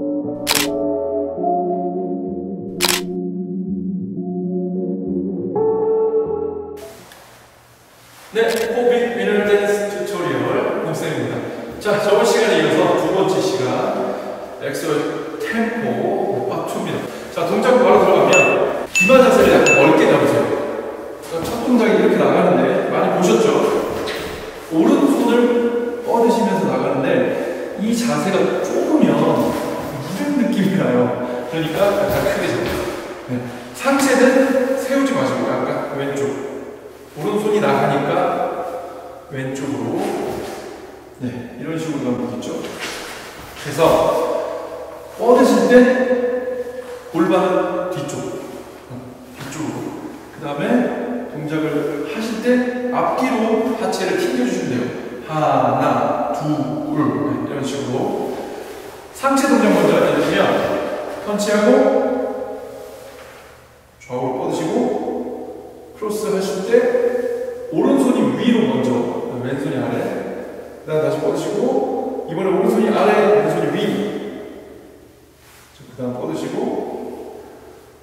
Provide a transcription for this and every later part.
네, 호빗 미널 댄스 튜토리얼 홍쌤입니다. 자, 저번 시간에 이어서 두 번째 시간 엑소 템포 박초입니다. 자, 동작 바로 들어가면 기반 자세를 약간 넓게 잡으세요. 자, 첫 동작이 이렇게 나가는데 많이 보셨죠? 오른손을 뻗으시면서 나가는데 이 자세가 좁으면 무슨 느낌이 나요. 그러니까 약간 잡아요. 네. 상체는 세우지 마시고 약간 왼쪽. 오른손이 나가니까 왼쪽으로 네 이런 식으로 되겠죠 그래서 뻗으실 때 골반은 뒤쪽 어, 뒤쪽으로 그 다음에 동작을 하실 때 앞뒤로 하체를 튕겨주시면 돼요 하나 둘 네, 이런 식으로 상체 동작 먼저 알려드리면 펀치하고 좌우로 뻗으시고 크로스 하실 때 오른손이 위로 먼저 왼손이 아래 그 다음 다시 뻗으시고 이번에 오른손이 아래 왼손이 위 그 다음 뻗으시고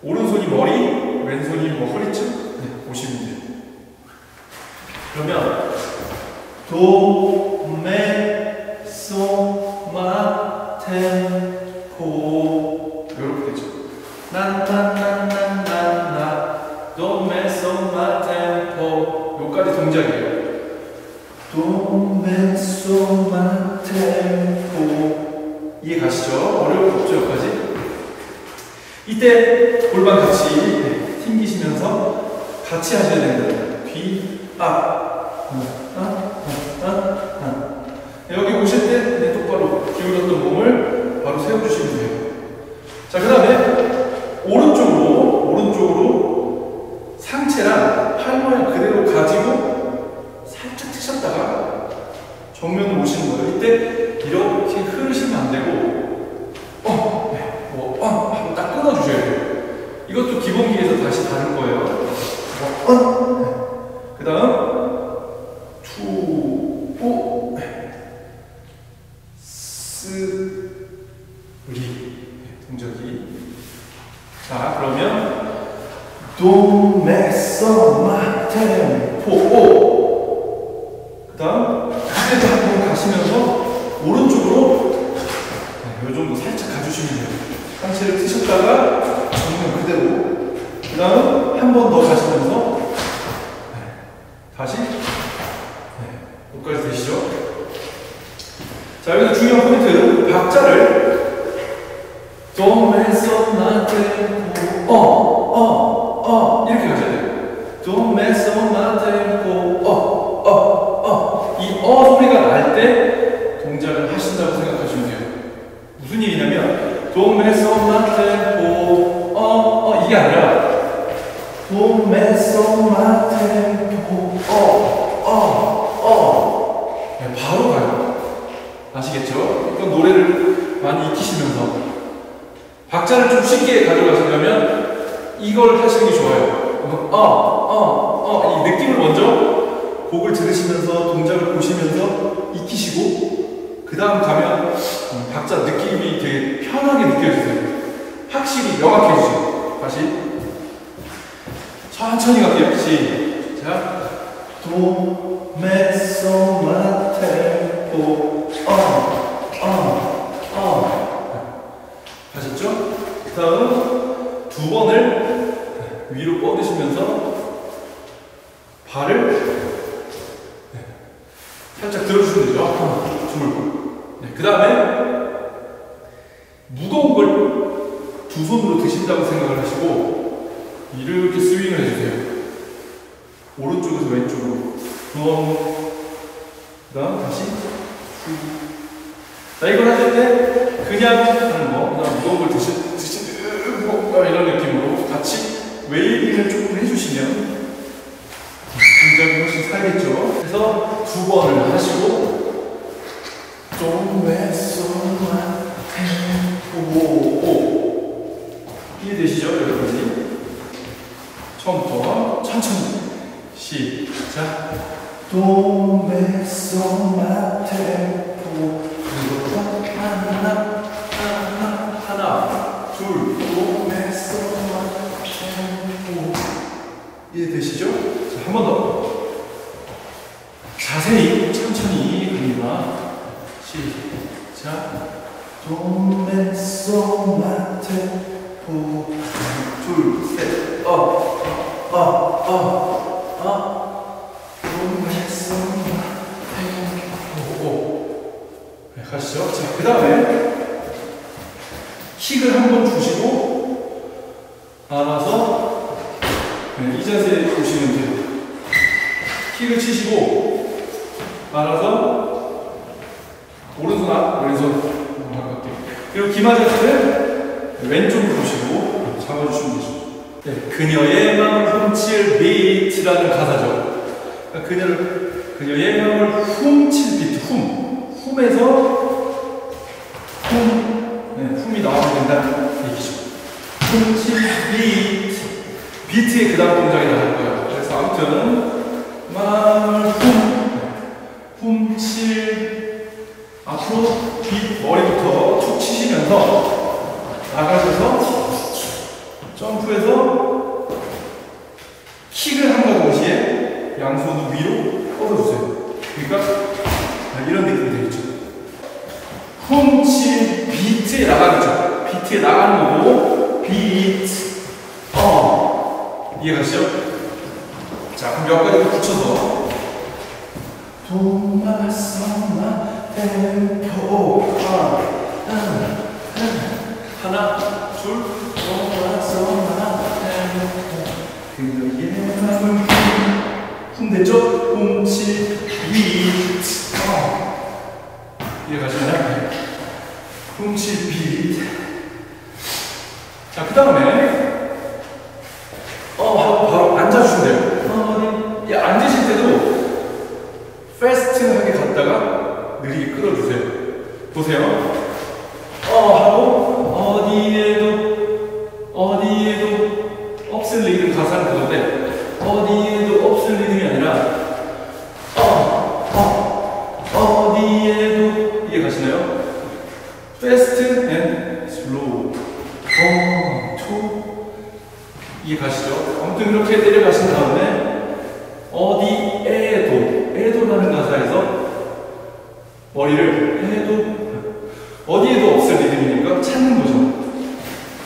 오른손이 머리 왼손이 뭐 허리쯤 네, 보시면 돼요. 그러면 도 도메소마템포 오. 그 다음 그대로 한번 가시면서 오른쪽으로 네, 요 정도 살짝 가주시면 돼요. 상체를 트셨다가 정면 그대로. 그 다음 한 번 더 가시면서 네, 다시 네, 여기까지 되시죠? 자, 여기서 중요한 포인트 박자를 도메소마템포 어어 어 이렇게 가셔야 돼요. 도메소마템포 어어 어 이 어 소리가 날 때 동작을 하신다고 생각하시면 돼요. 무슨 얘기냐면 도메소마템포 어어 이게 아니라 도메소마템포 어어 어 네, 바로 가요. 아시겠죠? 이건 노래를 많이 익히시면서 박자를 좀 쉽게 가져가시려면 이걸 하시는 게 좋아요. 어, 어, 어, 이 느낌을 먼저 곡을 들으시면서 동작을 보시면서 익히시고 그 다음 가면 음, 박자 느낌이 되게 편하게 느껴지세요. 확실히 명확해지죠. 다시 천천히 갈게요. 시작. 도메소마 템포 어, 어, 어. 하셨죠? 그 다음 두 번을 위로 뻗으시면서 발을 네, 살짝 들어주시면 되죠. 하나, 둘. 네, 그 다음에 무거운 걸 두 손으로 드신다고 생각을 하시고 이렇게 스윙을 해주세요. 오른쪽에서 왼쪽으로 두 번, 그 다음 다시 후. 자, 이걸 하실 때 그냥 하는 거, 그냥 무거운 걸 드시, 드시고 뭐, 이런 느낌으로 같이 웨이빙을 조금 해주시면 굉장히 훨씬 살겠죠. 그래서 두 번을 하시고 좀왜소만 오오 이해되시죠, 여러분이? 처음부터 천천히 시작. 도메소마테포 하나 하나 하나, 둘, 도메소마 템포 이해되시죠? 자, 한 번 더. 자세히 천천히 갑니다. 시작. 도메소마 템포 둘, 셋, 어, 어, 어, 어. 가시죠. 자, 그 다음에 킥을 한 번 주시고 알아서 네, 이 자세에 보시면 돼요. 킥을 치시고 알아서 오른손 앞, 왼손 가깝게 그리고 기마자세를 왼쪽으로 보시고 잡아주시면 되죠. 네, 그녀의 마음을 훔칠 비트라는 가사죠. 그러니까 그녀를 그녀의 마음을 훔칠 비트, 훔, 훔에서 훔칠 비트, 비트의 그 다음 동작이 나올 거예요. 그래서 아무튼 마음을 훔, 훔칠 앞으로 빗 머리부터 툭 치시면서 나가셔서 점프해서 킥을 한과 동시에 양손을 위로 뻗어주세요. 그러니까 이런 느낌이 되겠죠. 훔칠 비트에 나가는 거죠. 비트에 나가는 거고 비트 어 이해가시죠? 자 그럼 몇 가지 붙여서 도마서마 템포 하나 하나 둘 도마서마 템포 그녀의 맘을 훔 어 이해가시나요? 훔칠 비트 자그 다음에 어 하고 바로 앉아주시면 돼요 어, 네. 예, 앉으실 때도 패스트하게 갔다가 느리게 끌어주세요. 보세요. 머리를 해도 어디에도 없을 리듬이니까 찾는 거죠.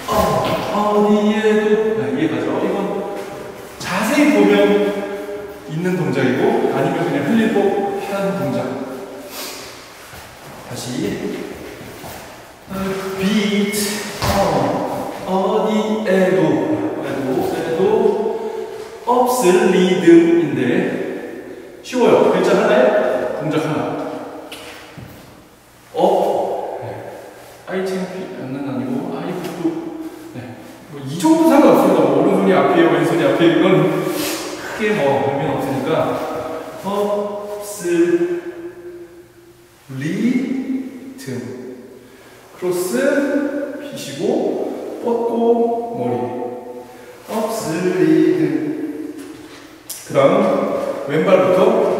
어, 어디에도 아, 이해가죠? 이건 자세히 보면 있는 동작이고 아니면 그냥 흘리고 하는 동작. 다시 비트 어, 어디에도 에도 에도 없을 리듬인데 쉬워요. 글자 하나에 동작 하나. 왼발부터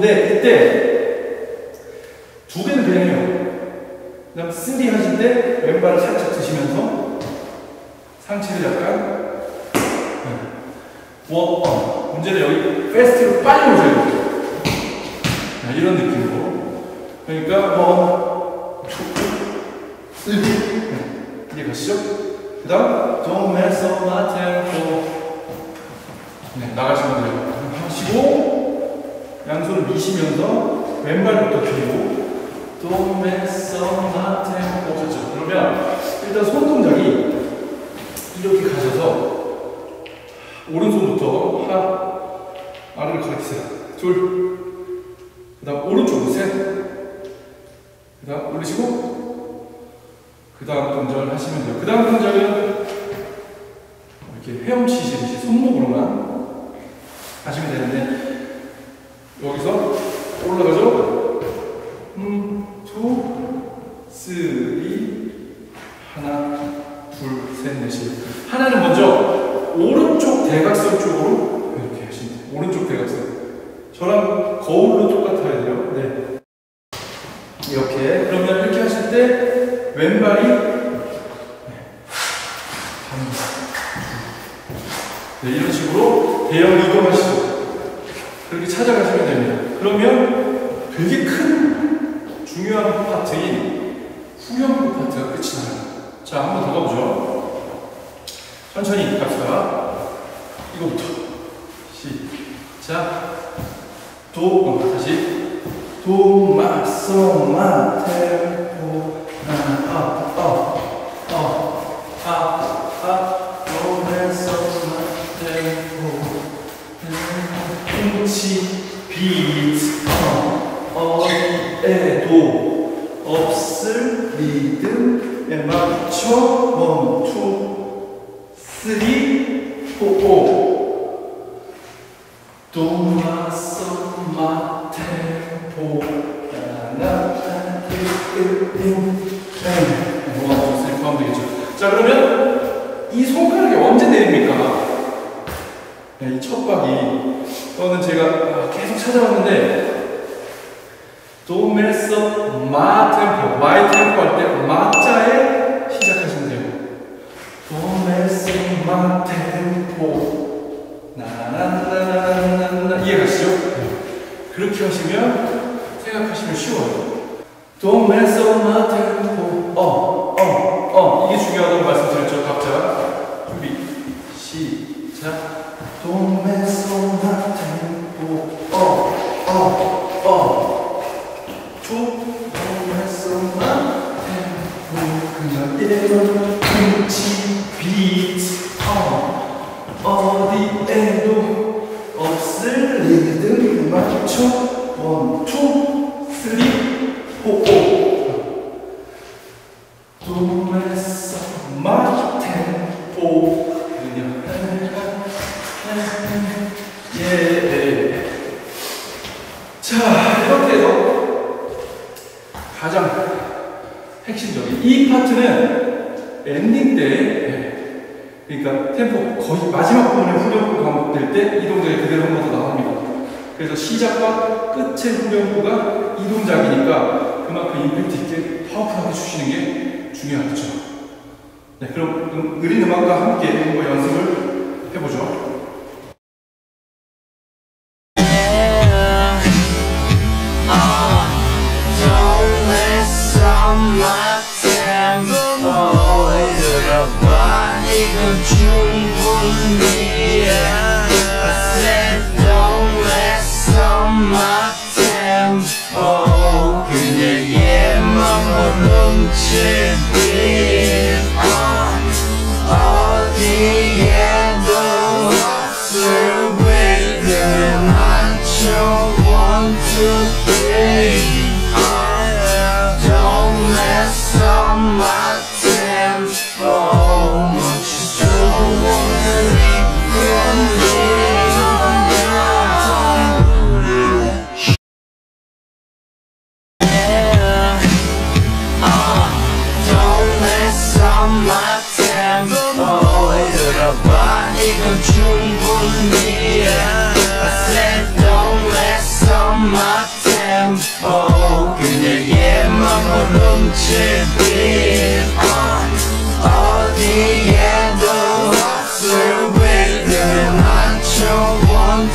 4, 5인데 이때 두 개는 그냥 해요. 그 다음 3 하실 때 왼발을 살짝 드시면서 상체를 약간 네. 원, 어. 문제는 여기 페스트로 빨리 오셔야 돼요. 네, 이런 느낌으로. 그러니까 원, 투, 쓰리 네. 이해 가시죠? 그 다음 도메소 마템포 네, 나가시면 돼요. 양손을 미시면서 왼발부터 펴고 도메서 마템포 그렇죠. 그러면 일단 손 동작이 이렇게 가셔서 오른손부터 하 아래를 가리세요. 둘, 그다음 오른쪽으로 셋, 그다음 올리시고 그 다음 동작을 하시면 돼요. 그 다음 동작은 이렇게 헤엄치시듯이 손목으로만 하시면 되는데 여기서 올라가죠. 음, 투, 쓰리, 하나, 둘, 셋, 넷이. 하나는 먼저 오른쪽 대각선 쪽으로 이렇게 하시면 돼요. 오른쪽 대각선. 저랑 거울로 똑같아야 돼요. 네. 이렇게. 그러면 이렇게 하실 때 왼발이 네. 한, 네, 이런 식으로 대형 이동하시고 그렇게 찾아가시면 됩니다. 그러면 되게 큰 중요한 파트인 후렴구 파트가 끝이 나요. 자, 한 번 더 가보죠. 천천히 갑시다. 이거부터. 시작. 도, 어, 다시. 도, 마, 소, 마, 템포, 아, 아, 하면 되겠죠. 자 그러면 이 손가락이 언제 내립니까? 네, 이 척박이 이거는 제가 아, 계속 찾아봤는데 도메서 마 템포 마이 템포 할때 마자에 시작하시면 돼요. 도메서 마 템포 나나나나나나 이해가시죠? 그렇게 하시면 생각하시면 쉬워요. 도메서 마 템포 어 후렴구가 이 동작이니까 그만큼 임팩트 있게 파워풀하게 주시는 게 중요하죠. 네, 그럼 음, 느린 음악과 함께 한번 연습을 해보죠. My tempo 들어봐 이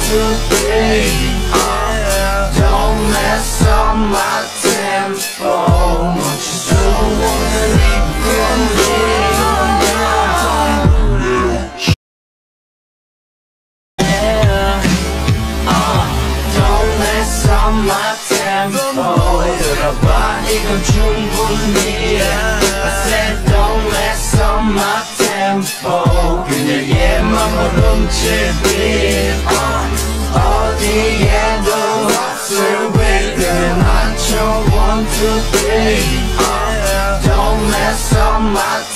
to be 얘만 훔칠 빛 어디에도 없을 위를 맞춰 one two three Don't mess up my